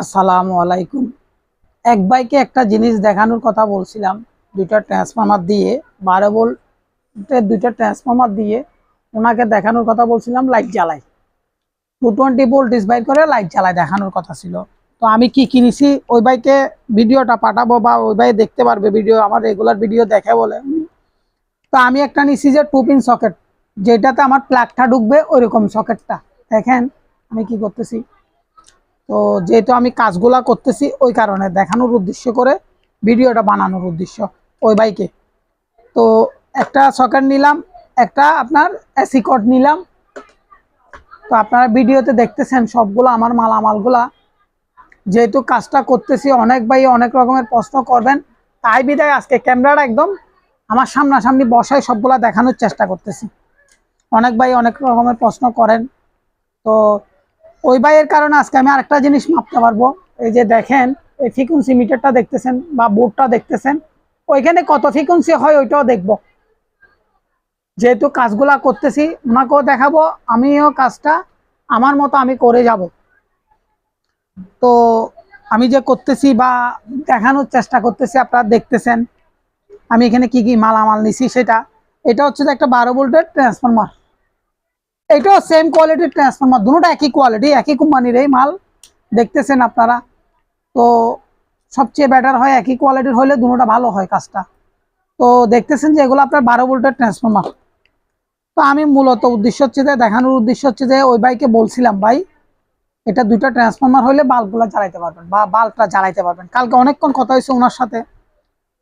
আসসালামু আলাইকুম। এক বাইকে একটা জিনিস দেখানোর কথা বলছিলাম, দুইটা ট্রান্সফর্মার দিয়ে, বারো ভোল্টের দুইটা ট্রান্সফর্মার দিয়ে ওনাকে দেখানোর কথা বলছিলাম লাইট জ্বালাই। টু টোয়েন্টি ভোল্টেজ বাইক করে লাইট জ্বালাই দেখানোর কথা ছিল। তো আমি কি কিনেছি? ওই বাইকে ভিডিওটা পাঠাবো বা ওই বাইকে দেখতে পারবে, ভিডিও আমার রেগুলার ভিডিও দেখে বলে। তো আমি একটা নিছি যে টু পিন সকেট যেটাতে আমার প্লাগটা ঢুকবে ওইরকম সকেটটা দেখেন আমি কি করতেছি? তো যেহেতু আমি কাজগুলা করতেছি, ওই কারণে দেখানোর উদ্দেশ্য করে ভিডিওটা বানানোর উদ্দেশ্য ওই বাইকে। তো একটা সকেট নিলাম, একটা আপনার এসি কট নিলাম। তো আপনারা ভিডিওতে দেখতেছেন সবগুলো, আমার মালামালগুলা। যেহেতু কাজটা করতেছি, অনেক ভাই অনেক রকমের প্রশ্ন করবেন। তাই বিদায়, আজকে ক্যামেরাটা একদম আমার সামনাসামনি বসায় সবগুলা দেখানোর চেষ্টা করতেছি। অনেক ভাই অনেক রকমের প্রশ্ন করেন। তো ওই বাইয়ের কারণে আজকে আমি আরেকটা জিনিস মাপতে পারব। এই যে দেখেন, এই ফ্রিকুয়েন্সি মিটারটা দেখতেছেন বা বোর্ডটা দেখতেছেন, ওইখানে কত ফ্রিকুয়েন্সি হয় ওইটাও দেখব। যেহেতু কাজগুলা করতেছি, ওনাকেও দেখাবো, আমিও কাজটা আমার মতো আমি করে যাব। তো আমি যে করতেছি বা দেখানোর চেষ্টা করতেছি, আপনারা দেখতেছেন। আমি এখানে কি কি মালামাল নিছি সেটা। এটা হচ্ছে একটা বারো ভোল্টের ট্রান্সফরমার এটাও সেম কোয়ালিটির ট্রান্সফরমার দুটো একই কোয়ালিটি একই কোম্পানির এই মাল দেখতেছেন আপনারা। তো সবচেয়ে বেটার হয় একই কোয়ালিটির হলে দুটোটা ভালো হয় কাজটা। তো দেখতেছেন যে এগুলো আপনার বারো ভোল্টের ট্রান্সফরমার তো আমি মূলত উদ্দেশ্য হচ্ছে যে, দেখানোর উদ্দেশ্য হচ্ছে যে, ওই বাইকে বলছিলাম, ভাই, এটা দুইটা ট্রান্সফরমার হলে বাল্বগুলো জ্বালাইতে পারবেন বা বাল্বটা জ্বালাইতে পারবেন। কালকে অনেকক্ষণ কথা হয়েছে ওনার সাথে।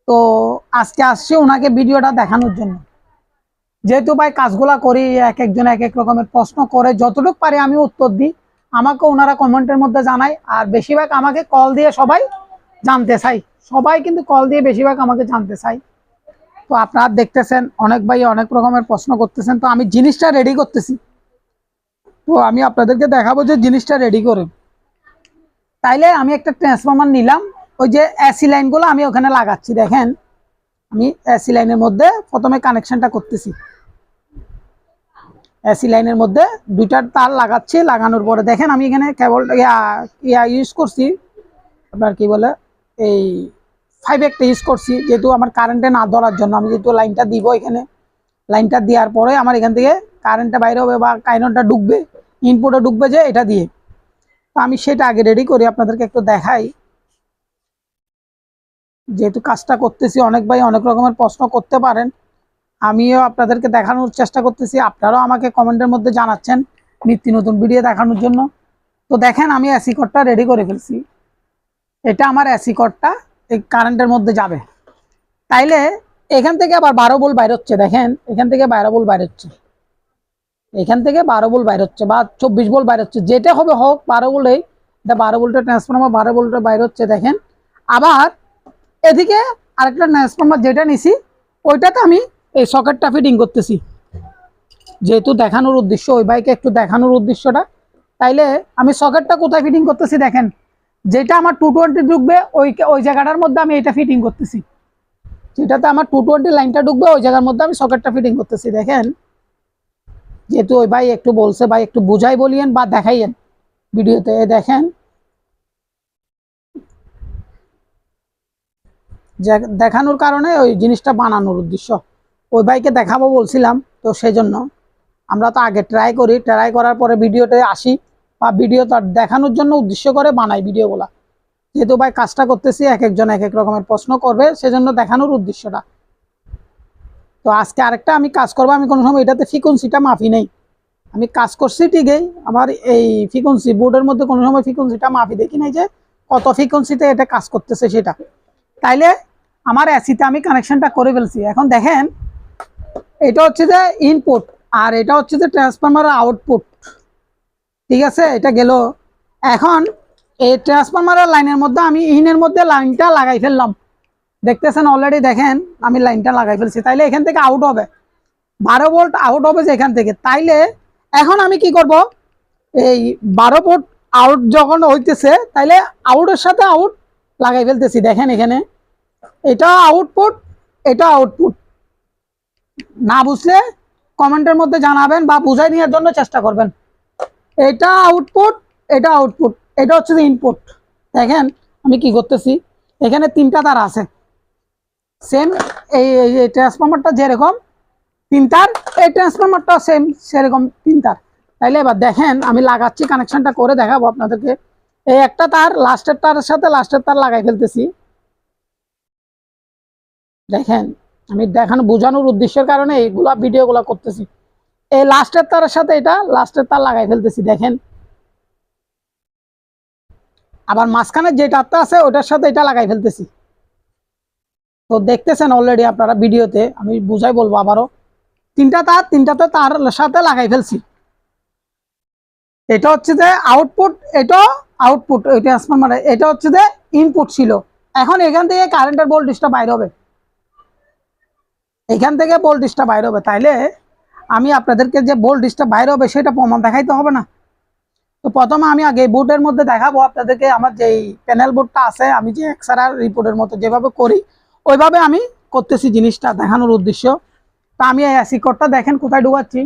তো আজকে আসছি ওনাকে ভিডিওটা দেখানোর জন্য। যেহেতু ভাই কাজগুলা করি, এক একজন এক এক রকমের প্রশ্ন করে, যতটুকু পারি আমি উত্তর দিই। আমাকে ওনারা কমেন্টের মধ্যে জানায়, আর বেশিরভাগ আমাকে কল দিয়ে সবাই জানতে চাই সবাই কিন্তু কল দিয়ে বেশিরভাগ আমাকে জানতে চাই তো আপনারা দেখতেছেন, অনেক ভাই অনেক রকমের প্রশ্ন করতেছেন। তো আমি জিনিসটা রেডি করতেছি। তো আমি আপনাদেরকে দেখাবো যে জিনিসটা রেডি করে। তাইলে আমি একটা ট্রান্সফর্মার নিলাম। ওই যে এসি লাইনগুলো আমি ওখানে লাগাচ্ছি, দেখেন। আমি এসি লাইনের মধ্যে প্রথমে কানেকশনটা করতেছি। এসি লাইনের মধ্যে দুইটার তার লাগাচ্ছি, লাগানোর পরে দেখেন আমি এখানে কেবল ইয়া ইউজ করছি। আপনার কি বলে, এই ফাইভ একটা ইউজ করছি, যেহেতু আমার কারেন্টে না ধরার জন্য আমি যেহেতু লাইনটা দিব এখানে। লাইনটা দেওয়ার পরে আমার এখান থেকে কারেন্টটা বাইরে হবে বা কাইনটা ঢুকবে ইনপুটে ঢুকবে যে এটা দিয়ে। তো আমি সেটা আগে রেডি করি আপনাদেরকে একটু দেখাই। যেহেতু কাজটা করতেছি, অনেক ভাই অনেক রকমের প্রশ্ন করতে পারেন। আমিও আপনাদেরকে দেখানোর চেষ্টা করতেছি। আপনারাও আমাকে কমেন্টের মধ্যে জানাচ্ছেন নিত্য নতুন ভিডিও দেখানোর জন্য। তো দেখেন, আমি অ্যাসি কোডটা রেডি করে ফেলছি। এটা আমার অ্যাসি কোডটা এই কারেন্টের মধ্যে যাবে। তাইলে এখান থেকে আবার বারো বোল বাইর হচ্ছে, দেখেন। এখান থেকে বারো বোল বাইর হচ্ছে। এখান থেকে বারো বোল বাইর হচ্ছে বা চব্বিশ বোল বাইর হচ্ছে, যেটা হবে হোক, বারো বোলেই এটা বারো বোল্টের ট্রান্সফর্মার বারো বোল্টের বাইর হচ্ছে, দেখেন। আবার এদিকে আরেকটা ট্রান্সফর্মার যেটা নিছি, ওইটাতে আমি এই সকেটটা ফিটিং করতেছি। যেহেতু দেখানোর উদ্দেশ্য, ওই বাইকে একটু দেখানোর উদ্দেশ্যটা। তাইলে আমি সকেটটা কোথায় ফিটিং করতেছি দেখেন। যেটা আমার টু টোয়েন্টি ঢুকবে, ওই ওই জায়গাটার মধ্যে আমি এটা ফিটিং করতেছি। যেটাতে আমার টু টোয়েন্টি লাইনটা ঢুকবে, ওই জায়গার মধ্যে আমি সকেটটা ফিটিং করতেছি। দেখেন, যেহেতু ওই ভাই একটু বলছে, ভাই একটু বুঝাই বলিয়েন বা দেখাইয়েন। ভিডিওতে দেখেন যে- দেখানোর কারণে ওই জিনিসটা বানানোর উদ্দেশ্য। ওই বাইকে দেখাবো বলছিলাম, তো সেজন্য আমরা তো আগে ট্রাই করি। ট্রাই করার পরে ভিডিওতে আসি বা ভিডিও তার দেখানোর জন্য উদ্দেশ্য করে বানাই ভিডিওগুলা। যেহেতু ভাই কাজটা করতেছি, এক একজন এক এক রকমের প্রশ্ন করবে, সেজন্য দেখানোর উদ্দেশ্যটা। তো আজকে আরেকটা আমি কাজ করব, আমি কোনো সময় এটাতে ফ্রিকুয়েন্সিটা মাফি নেই। আমি কাজ করছি ঠিকই, আমার এই ফ্রিকুয়েন্সি বোর্ডের মধ্যে কোনো সময় ফ্রিকুয়েন্সিটা মাফি দেখি নাই যে কত ফ্রিকুয়েন্সিতে এটা কাজ করতেছে সেটা। তাইলে আমার এসিতে আমি কানেকশনটা করে ফেলছি। এখন দেখেন, এটা হচ্ছে যে ইনপুট আর এটা হচ্ছে যে ট্রান্সফরমার আউটপুট ঠিক আছে? এটা গেল। এখন এই ট্রান্সফরমারের লাইনের মধ্যে আমি ইনের মধ্যে লাইনটা লাগাই ফেললাম। দেখতেছেন অলরেডি দেখেন, আমি লাইনটা লাগাই ফেলছি। তাইলে এখান থেকে আউট হবে। বারো ভোল্ট আউট হবে এখান থেকে। তাইলে এখন আমি কি করব? এই বারো ভোল্ট আউট যখন হইতেছে, তাইলে আউটের সাথে আউট লাগাই ফেলতেছি। দেখেন এখানে। এটা আউটপুট এটা আউটপুট না বুঝলে কমেন্টের মধ্যে জানাবেন বা বুঝাই নেওয়ার জন্য চেষ্টা করবেন। এটা আউটপুট এটা আউটপুট এটা হচ্ছে যে ইনপুট দেখেন আমি কি করতেছি, এখানে তিনটা তার আছে। সেম এই এই যেরকম, তিন তার, এই ট্রান্সফরমারটা সেম সেরকম তিন তার। তাইলে এবার দেখেন, আমি লাগাচ্ছি কানেকশনটা করে দেখাবো আপনাদেরকে। এই একটা তার লাস্টের তারের সাথে লাস্টের তার লাগাই ফেলতেছি। দেখেন, আমি দেখানো, বোঝানোর উদ্দেশ্যের কারণে এইগুলা ভিডিওগুলা করতেছি। এই লাস্টের তারের সাথে এটা, লাস্টের তার লাগাই ফেলতেছি, দেখেন। আবার মাঝখানে যে তারটা আছে, ওটার সাথে এটা লাগাই ফেলতেছি। তো দেখতেছেন অলরেডি আপনারা ভিডিওতে, আমি বুঝাই বলব আবারও। তিনটা তার তিনটাতে তার সাথে লাগাই ফেলছি। এটা হচ্ছে যে আউটপুট এটা আউটপুট ওই ট্রান্সফরমার এটা হচ্ছে যে ইনপুট ছিল। এখন এখান থেকে কারেন্টের ভোল্টেজটা বাইর হবে। এখান থেকে ভোল্টেজটা বাইর হবে। তাইলে আমি আপনাদেরকে যে বোল ভোল্টেজটা বাইর হবে, সেটা প্রমাণ দেখাইতে হবে না। তো প্রথমে আমি আগে বোর্ডের মধ্যে দেখাবো আপনাদেরকে আমার যে প্যানেল বোর্ডটা আছে, আমি যে এক্সআর রিপোর্টের মতো যেভাবে করি, ওইভাবে আমি করতেছি জিনিসটা দেখানোর উদ্দেশ্য। তা আমি এই এসি কোডটা দেখেন কোথায় ঢুকাচ্ছি।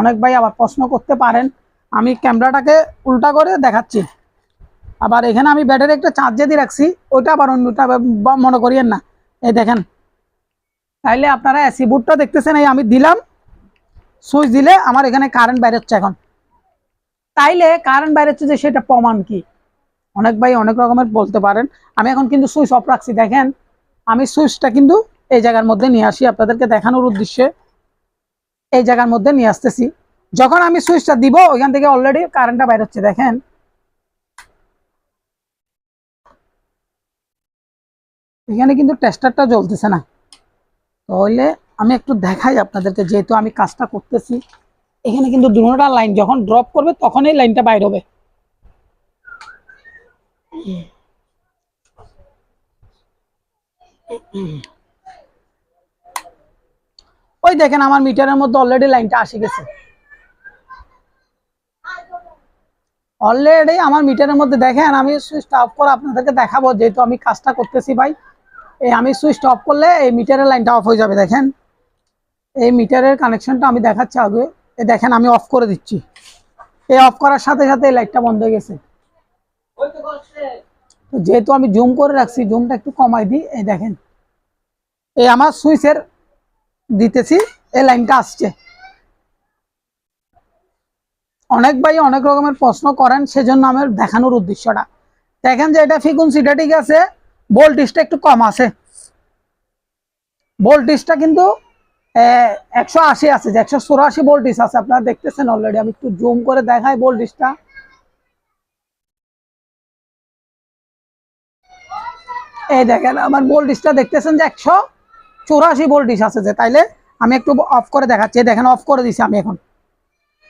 অনেক ভাই আবার প্রশ্ন করতে পারেন। আমি ক্যামেরাটাকে উল্টা করে দেখাচ্ছি। আবার এখানে আমি ব্যাটারি একটা চার্জে দিয়ে রাখছি, ওইটা আবার অন্যটা মনে করিয়েন না। এই দেখেন তাইলে আপনারা এসি বোর্ডটা দেখতেছেন, এই আমি দিলাম। সুইচ দিলে আমার এখানে কারেন্ট বাইরে হচ্ছে এখন। তাইলে কারেন্ট বাইরে হচ্ছে যে সেটা প্রমাণ কি? অনেক ভাই অনেক রকমের বলতে পারেন। আমি এখন কিন্তু সুইচ অফ রাখছি, দেখেন। আমি সুইচটা কিন্তু এই জায়গার মধ্যে নিয়ে আসি, আপনাদেরকে দেখানোর উদ্দেশ্যে। এই জায়গার মধ্যে নিয়ে আসতেছি। যখন আমি সুইচটা দিব, ওইখান থেকে অলরেডি কারেন্টটা বাইর হচ্ছে দেখেন। এখানে কিন্তু টেস্টারটা জ্বলতেছে না। তাহলে আমি একটু দেখাই আপনাদেরকে, যেহেতু আমি কাজটা করতেছি। এখানে কিন্তু দুটা লাইন যখন ড্রপ করবে তখনই লাইনটা বাইর হবে। ওই দেখেন আমার মিটারের মধ্যে অলরেডি লাইনটা আসে গেছে। অলরেডি আমার মিটারের মধ্যে দেখেন, আমি সুইচটা অফ করে আপনাদেরকে দেখাবো, যেহেতু আমি কাজটা করতেছি ভাই। এই আমি সুইচটা অফ করলে এই মিটারের লাইনটা অফ হয়ে যাবে, দেখেন। এই মিটারের কানেকশনটা আমি দেখাচ্ছি আগে। এই দেখেন, আমি অফ করে দিচ্ছি। এই অফ করার সাথে সাথে এই লাইটটা বন্ধ হয়ে গেছে। যেহেতু আমি জুম করে রাখছি জুমটা একটু কমাই দিই। এই দেখেন। এই আমার সুইচের দিতেছি, এই লাইনটা আসছে। অনেক ভাই অনেক রকমের প্রশ্ন করেন, সেজন্য আমার দেখানোর উদ্দেশ্যটা। দেখেন যে এটা ফ্রিকুয়েন্সিটা ঠিক আছে ভোল্টেজটা একটু কম আছে। ভোল্টেজটা কিন্তু একশো আশি আছে, যে একশো চুরাশি ভোল্টেজ আছে। আপনারা দেখতেছেন অলরেডি আমি একটু জুম করে দেখাই ভোল্টেজটা। এই দেখেন, আমার ভোল্টেজটা দেখতেছেন যে একশো চৌরাশি ভোল্টেজ আছে যে, তাইলে আমি একটু অফ করে দেখাচ্ছি। দেখেন অফ করে দিছি আমি এখন।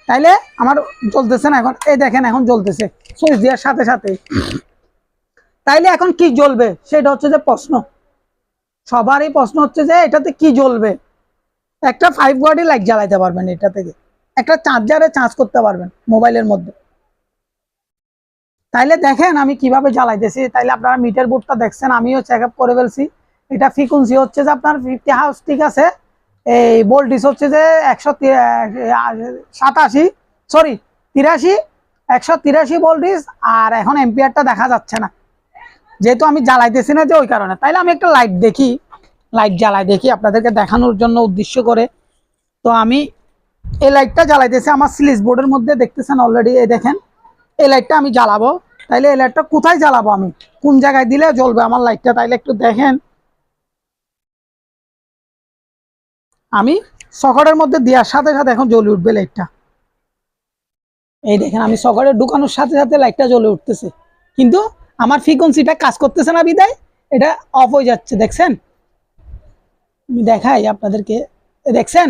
তাইলে আমার জ্বলতেছে না এখন। এই দেখেন, এখন জ্বলতেছে। সুইচ দেওয়ার সাথে সাথে। তাইলে এখন কি জ্বলবে? সেটা হচ্ছে যে প্রশ্ন। সবারই প্রশ্ন হচ্ছে যে এটাতে কি জ্বলবে? একটা ফাইভ ওয়ার্ডে লাইট জ্বালাইতে পারবেন এটা থেকে। একটা চার্জারে চার্জ করতে পারবেন মোবাইলের মধ্যে। তাইলে দেখেন আমি কীভাবে জ্বালাইতেছি। তাইলে আপনারা মিটার বোর্ডটা দেখছেন, আমিও চেক আপ করে ফেলছি। এটা ফ্রিকুয়েন্সি হচ্ছে যে আপনার ফিফটি হাউস ঠিক আছে? এই ভোল্টেজ হচ্ছে যে একশো সাতাশি সরি তিরাশি, একশো তিরাশি ভোল্টেজ আর এখন এম্পিয়ারটা দেখা যাচ্ছে না। যেহেতু আমি জ্বালাইতেছি না যে ওই কারণে। তাইলে আমি একটা লাইট দেখি লাইট জ্বালাই দেখি, আপনাদেরকে দেখানোর জন্য উদ্দেশ্য করে। তো আমি এই লাইটটা জ্বালাইতেছি, আমার স্লিজ বোর্ডের মধ্যে দেখতেছেন অলরেডি এই দেখেন। এই লাইটটা আমি জ্বালাবো। তাইলে এই লাইটটা কোথায় জ্বালাবো আমি? কোন জায়গায় দিলে জ্বলবে আমার লাইটটা তাইলে একটু দেখেন। আমি সকারের মধ্যে দেওয়ার সাথে সাথে এখন জ্বলে উঠবে লাইটটা এই দেখেন, আমি সকারে ঢুকানোর সাথে সাথে লাইটটা জ্বলে উঠতেছে। কিন্তু আমার ফ্রিকোয়েন্সিটা কাজ করতেছে না বিদায়, এটা অফ হয়ে যাচ্ছে, দেখছেন? আমি দেখাই আপনাদেরকে, দেখছেন?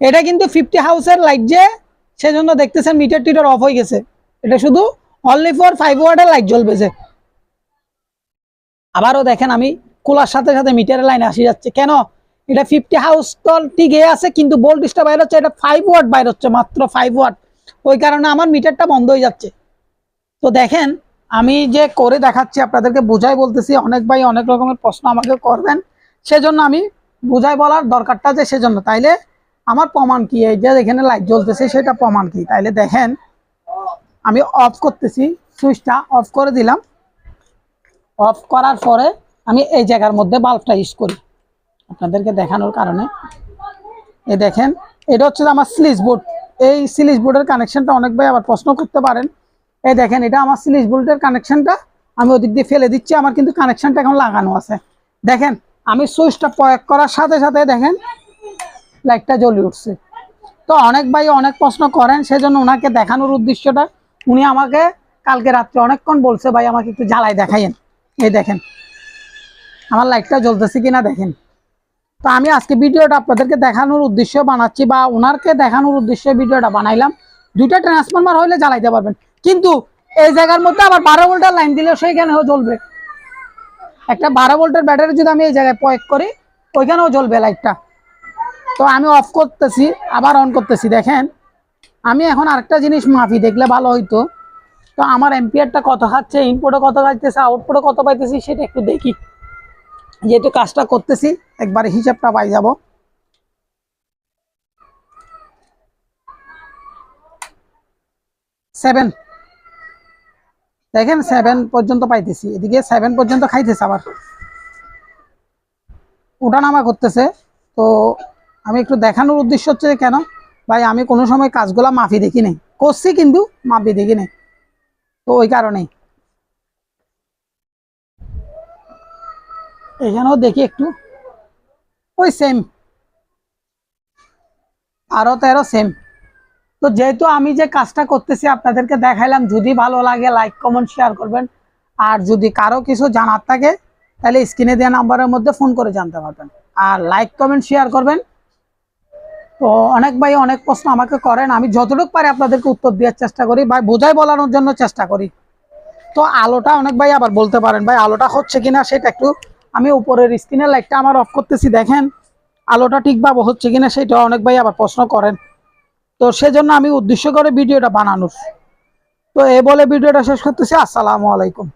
এটা কিন্তু ফিফটি হাউসের লাইট যে, সেজন্য দেখতেছেন মিটার টিটার অফ হয়ে গেছে। এটা শুধু অনলি ফর ফাইভ ওয়ার্ডের লাইট জ্বলবেছে। আবারও দেখেন আমি খোলার সাথে সাথে মিটারের লাইন আসি যাচ্ছে। কেন? এটা ফিফটি হাউস তো টিকে আছে, কিন্তু ভোল্টেজটা বাইর হচ্ছে, এটা ফাইভ ওয়াট বাইর হচ্ছে, মাত্র ফাইভ ওয়াট ওই কারণে আমার মিটারটা বন্ধ হয়ে যাচ্ছে। তো দেখেন আমি যে করে দেখাচ্ছি, আপনাদেরকে বুঝাই বলতেছি, অনেক ভাই অনেক রকমের প্রশ্ন আমাকে করবেন। সেজন্য আমি বুঝাই বলার দরকারটা যে সেজন্য। তাইলে আমার প্রমাণ কি? এই যে এখানে লাইট জ্বলতেছে, সেটা প্রমাণ কি? তাইলে দেখেন, আমি অফ করতেছি সুইচটা অফ করে দিলাম। অফ করার পরে আমি এই জায়গার মধ্যে বাল্বটা ইউজ করি। আপনাদেরকে দেখানোর কারণে। এ দেখেন, এটা হচ্ছে আমার স্লিজ বোর্ড এই স্লিজ বোর্ডের কানেকশনটা অনেক ভাই আবার প্রশ্ন করতে পারেন। এই দেখেন, এটা আমার স্লিজ বোর্ডের কানেকশনটা আমি ওদিক দিয়ে ফেলে দিচ্ছি, আমার কিন্তু কানেকশনটা এখন লাগানো আছে। দেখেন, আমি সুইচটা প্রয়োগ করার সাথে সাথে দেখেন লাইটটা জ্বলে উঠছে। তো অনেক ভাই অনেক প্রশ্ন করেন, সেজন্য ওনাকে দেখানোর উদ্দেশ্যটা উনি আমাকে কালকে রাত্রে অনেকক্ষণ বলছে, ভাই, আমাকে একটু জ্বালাই দেখাইয়েন। এই দেখেন, আমার লাইটটা জ্বলতেছে কিনা দেখেন। তো আমি আজকে ভিডিওটা আপনাদেরকে দেখানোর উদ্দেশ্য বানাচ্ছি, বা ওনারকে দেখানোর উদ্দেশ্যে ভিডিওটা বানাইলাম। দুইটা ট্রান্সফরমার হলে জ্বালাইতে পারবেন। কিন্তু এই জায়গার মধ্যে আবার বারো ভোল্টের লাইন দিলেও সেইখানেও জ্বলবে। একটা বারো ভোল্টের ব্যাটারি যদি আমি এই জায়গায় প্রয়োগ করি, ওইখানেও জ্বলবে লাইটটা। তো আমি অফ করতেছি, আবার অন করতেছি, দেখেন। আমি এখন আরেকটা জিনিস মাফি, দেখলে ভালো হইতো। তো আমার এম্পিয়ারটা কত খাচ্ছে ইনপুটে কত খাইতেছে আউটপুটে কত পাইতেছি, সেটা একটু দেখি। যেহেতু কাজটা করতেছি, একবারে হিসাবটা পাই যাব। সেভেন দেখেন সেভেন পর্যন্ত পাইতেছি। এদিকে সেভেন পর্যন্ত খাইতেছে আবার। ওঠানামা করতেছে। তো আমি একটু দেখানোর উদ্দেশ্য হচ্ছে কেন? ভাই, আমি কোনো সময় কাজগুলা মাফি দেখি নাই। করছি কিন্তু মাফি দেখি নাই। তো ওই কারণেই। এখানেও দেখি একটু। ওই সেম আরও তেরো সেম তো যেহেতু আমি যে কাজটা করতেছি, আপনাদেরকে দেখাইলাম, যদি ভালো লাগে লাইক কমেন্ট শেয়ার করবেন। আর যদি কারও কিছু জানার থাকে, তাহলে স্ক্রিনে দেওয়া নাম্বারের মধ্যে ফোন করে জানতে পারবেন। আর লাইক কমেন্ট শেয়ার করবেন। তো অনেক ভাই অনেক প্রশ্ন আমাকে করেন, আমি যতটুকু পারি আপনাদেরকে উত্তর দেওয়ার চেষ্টা করি ভাই বোঝাই বলানোর জন্য চেষ্টা করি। তো আলোটা অনেক ভাই আবার বলতে পারেন, ভাই আলোটা হচ্ছে কিনা সেটা একটু আমি উপরের স্ক্রিনের লাইটটা আমার অফ করতেছি, দেখেন। আলোটা ঠিকভাবে হচ্ছে কিনা সেটা অনেক ভাই আবার প্রশ্ন করেন। তো সেজন্য আমি উদ্দেশ্য করে ভিডিওটা বানানোর। তো এ বলে ভিডিওটা শেষ করতেছি। আসসালামু আলাইকুম।